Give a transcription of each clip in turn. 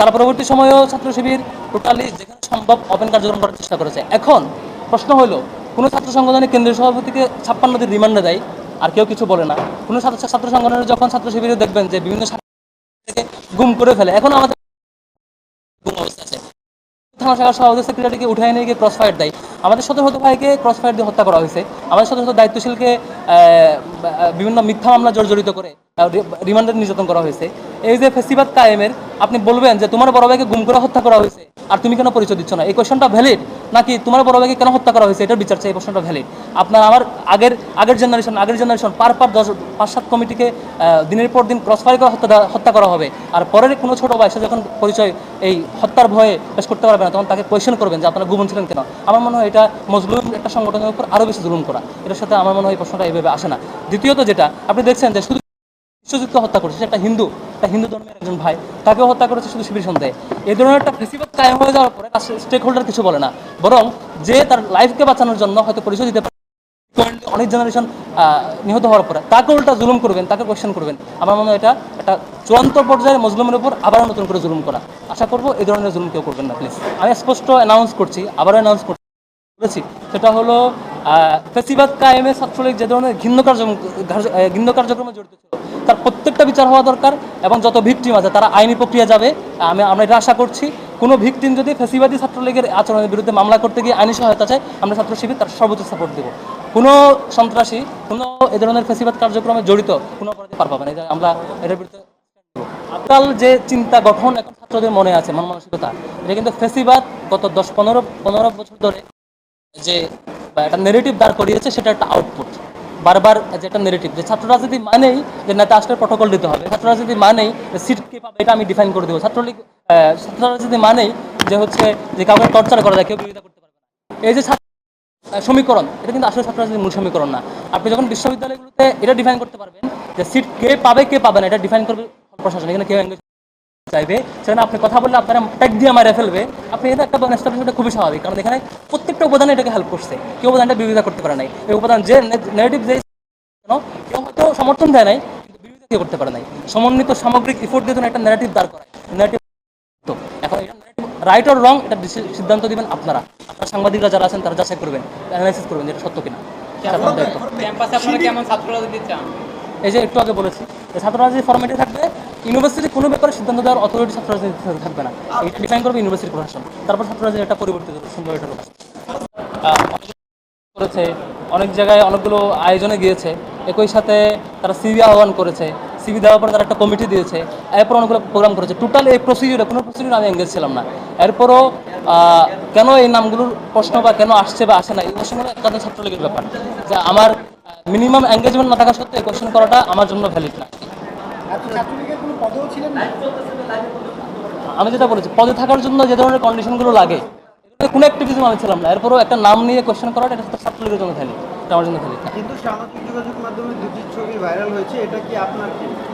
তার পরবর্তী সময়েও ছাত্র শিবির টোটালি যেখানে সম্ভব ওপেন কার্যক্রম করার চেষ্টা করেছে। এখন প্রশ্ন হলো, কোনো ছাত্র সংগঠনের কেন্দ্রীয় সভাপতিকে ছাপ্পান্ন দিন রিমান্ডে দেয়, আর কেউ কিছু বলে না। কোনো ছাত্র ছাত্র সংগঠনের যখন ছাত্র শিবিরে দেখবেন যে বিভিন্ন গুম করে ফেলে, এখন আমাদের গুম অবস্থা আছে। থানা শাখার সভাপতি সেক্রেটারিকে উঠায় নিয়ে গিয়ে ক্রস ফায়ার দেয়। আমাদের শত শত ভাইকে ক্রস ফায়ার দিয়ে হত্যা করা হয়েছে। আমাদের শত শত দায়িত্বশীলকে বিভিন্ন মিথ্যা মামলা জর্জরিত করে রিমান্ডে নির্যাতন করা হয়েছে। এই যে ফেসিবাদ কায়েমের, আপনি বলবেন যে তোমার বড় ভাইকে গুম করে হত্যা করা হয়েছে, আর তুমি কেন পরিচয় দিচ্ছ না? এই কোয়েশনটা ভ্যালিড নাকি তোমার বড় ভাইকে কেন হত্যা করা হয়েছে? এটার বিচার চাই, এই প্রশ্নটা ভ্যালিড আপনার আমার আগের আগের জেনারেশন আগের জেনারেশন পার পার দশ পাঁচ সাত কমিটিকে দিনের পর দিন ক্রস ফায়ার করে হত্যা হত্যা করা হবে। আর পরের কোনো ছোট ভাই যখন পরিচয় এই হত্যার ভয়ে পেশ করতে পারবে না, তখন তাকে কোয়েশন করবেন যে আপনারা গুমন ছিলেন কেন? আমার মনে হয় এটা মজলুম একটা সংগঠনের উপর আরও বেশি জুলুম করা। এটার সাথে আমার মনে হয় এই প্রশ্নটা এইভাবে আসে না। দ্বিতীয়ত যেটা, আপনি দেখছেন যে শুধু বিশ্বযুক্ত হত্যা করেছে। একটা হিন্দু একটা হিন্দু ধর্মের একজন ভাই। তাকেও হত্যা করেছে শুধু শিবির সন্দেহে। এই ধরনের একটা ফেসিবাদ কায়েম হয়ে যাওয়ার পরে তার স্টেক হোল্ডার কিছু বলে না। বরং যে তার লাইফকে বাঁচানোর জন্য হয়তো পরিচয় দিতে পারে। অনেক জেনারেশন নিহত হওয়ার পরে তাকে উল্টা জুলুম করবেন, তাকে কোয়েশ্চেন করবেন। আমার মনে হয় এটা একটা চূড়ান্ত পর্যায়ে মুসলিমের উপর আবারও নতুন করে জুলুম করা। আশা করব এই ধরনের জুলুম কেউ করবেন না প্লিজ আমি স্পষ্ট অ্যানাউন্স করছি, আবারও অ্যানাউন্স করছি। সেটা হলো ফেসিবাদ কায়েমে ছাত্রলীগ যে ধরনের ঘিন্ন কার্যক্রম কার্য- ঘিন্ন কার্যক্রমে জড়িত ছিল, তার প্রত্যেকটা বিচার হওয়া দরকার এবং যত ভিকটিম আছে তারা আইনি প্রক্রিয়া যাবে। আমি, আমরা এটা আশা করছি, কোনো ভিকটিম যদি ফেসিবাদী ছাত্রলীগের আচরণের বিরুদ্ধে মামলা করতে গিয়ে আইনি সহায়তা চায়, আমরা ছাত্র শিবির তার সর্বোচ্চ সাপোর্ট দেবো। কোনো সন্ত্রাসী, কোনো এ ধরনের ফেসিবাদ কার্যক্রমে জড়িত কোনো অপরাধী পার পাবে না আমরা এটার বিরুদ্ধে আজকাল যে চিন্তা গঠন এখন ছাত্রদের মনে আছে মন মানসিকতা এটা কিন্তু ফেসিবাদ গত দশ, পনেরো পনেরো বছর ধরে যে একটা নেগেটিভ দাঁড় করিয়েছে, সেটা একটা আউটপুট বারবার যে একটা নেগেটিভ যে ছাত্র রাজনীতি মানেই যে নেতা আসলে প্রটোকল দিতে হবে। ছাত্র রাজনীতি মানেই সিট কে পাবে, এটা আমি ডিফাইন করে দেবো। ছাত্রলীগ ছাত্র রাজনীতি মানেই যে হচ্ছে যে কাউকে টর্চার করা যায়, কেউ বিরোধিতা করতে পারবে এই যে ছাত্র সমীকরণ, এটা কিন্তু আসলে ছাত্র রাজনীতির মূল সমীকরণ না। আপনি যখন বিশ্ববিদ্যালয়গুলোতে এটা ডিফাইন করতে পারবেন যে সিট কে পাবে কে পাবে না, এটা ডিফাইন করবে প্রশাসন। এখানে কেউ চাইবে সেখানে আপনি কথা বললে আপনারা ট্যাগ দিয়ে মারে ফেলবে। আপনি এটা একটা এস্টাবলিশমেন্ট খুবই স্বাভাবিক। কারণ এখানে প্রত্যেকটা উপাদান এটাকে হেল্প করছে। কেউ উপাদানটা বিরোধিতা করতে পারে নাই। এই উপাদান যে নেগেটিভ যে কেউ হয়তো সমর্থন দেয় নাই কিন্তু বিরোধিতা কেউ করতে পারে নাই। সমন্বিত সামগ্রিক ইফোর্ট দিয়ে একটা নেগেটিভ দাঁড় করায়। নেগেটিভ তো এখন রাইট অর রং এটা সিদ্ধান্ত দিবেন আপনারা। আপনারা সাংবাদিকরা যারা আছেন তারা যাচাই করবেন অ্যানালাইসিস করবেন এটা সত্য কিনা। ক্যাম্পাসে আপনারা কেমন ছাত্র রাজনীতি চান? এই যে একটু আগে বলেছি ছাত্র রাজনীতি ফর্মেটে থাকবে ইউনিভার্সিটি কোনো ব্যাপারে সিদ্ধান্ত দেওয়ার অথরিটি ছাত্র রাজনীতি থাকবে না। এটা ডিফাইন করবে ইউনিভার্সিটি প্রশাসন। তারপর ছাত্র রাজনীতি একটা পরিবর্তিত সুন্দর এটা করেছে, অনেক জায়গায় অনেকগুলো আয়োজনে গিয়েছে। একই সাথে তারা সিবি আহ্বান করেছে। সিবি দেওয়ার পরে তারা একটা কমিটি দিয়েছে। এরপর অনেকগুলো প্রোগ্রাম করেছে। টোটাল এই প্রসিডিউরে কোনো প্রসিডিউর আমি এঙ্গেজ ছিলাম না। এরপরও কেন এই নামগুলোর প্রশ্ন বা কেন আসছে বা আসে না, এই প্রশ্নগুলো একান্ত ছাত্রলীগের ব্যাপার। যে আমার মিনিমাম এঙ্গেজমেন্ট না থাকা সত্ত্বেও এই কোয়েশ্চেন করাটা আমার জন্য ভ্যালিড না। আমি যেটা বলেছি পদে থাকার জন্য যে ধরনের কন্ডিশনগুলো লাগে কোনো অ্যাক্টিভিজম আমি ছিলাম না। এরপরও একটা নাম নিয়ে কোয়েশ্চেন করাটা এটা ছাত্রলীগের জন্য ভ্যালিড আমার জন্য ভ্যালিড কিন্তু সামাজিক যোগাযোগ মাধ্যমে দুটি ছবি ভাইরাল হয়েছে এটা কি আপনার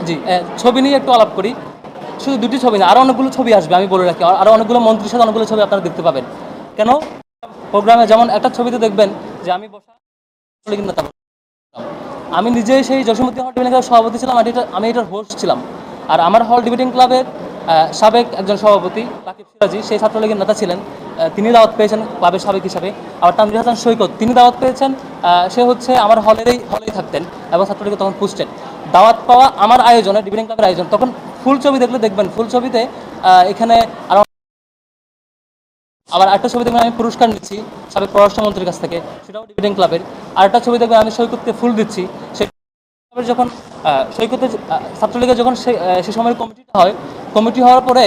জি ছবি নিয়ে একটু আলাপ করি। শুধু দুটি ছবি না আরও অনেকগুলো ছবি আসবে আমি বলে রাখি। আর- আরও অনেকগুলো মন্ত্রীর সাথে অনেকগুলো ছবি আপনারা দেখতে পাবেন। কেন? প্রোগ্রামে যেমন একটা ছবিতে দেখবেন যে আমি বসা ছাত্রলীগের নেতা বসা। আমি নিজে সেই জসীমতী হল ডিবেটিং ক্লাবের সভাপতি ছিলাম আর আমি এটার হোস্ট ছিলাম। আর আমার হল ডিবেটিং ক্লাবের সাবেক একজন সভাপতি রাকিব সিরাজি, সেই ছাত্রলীগের নেতা ছিলেন। তিনি দাওয়াত পেয়েছেন ক্লাবের সাবেক হিসাবে। আবার তানজির হাসান সৈকত, তিনি দাওয়াত পেয়েছেন সে হচ্ছে আমার হলেরই হলেই থাকতেন এবং ছাত্রলীগে তখন পুষতেন। দাওয়াত পাওয়া আমার আয়োজনে ডিবেটিং ক্লাবের আয়োজন, তখন ফুল ছবি দেখলে দেখবেন, ফুল ছবিতে এখানে আরও আবার একটা ছবি দেখবেন আমি পুরস্কার নিচ্ছি সাবেক পররাষ্ট্রমন্ত্রীর কাছ থেকে, সেটাও ডিবেটিং ক্লাবের আর একটা ছবি দেখবেন আমি সৈকতকে ফুল দিচ্ছি সে যখন সৈকতের ছাত্রলীগের যখন সে সময়ের কমিটিটা হয়, কমিটি হওয়ার পরে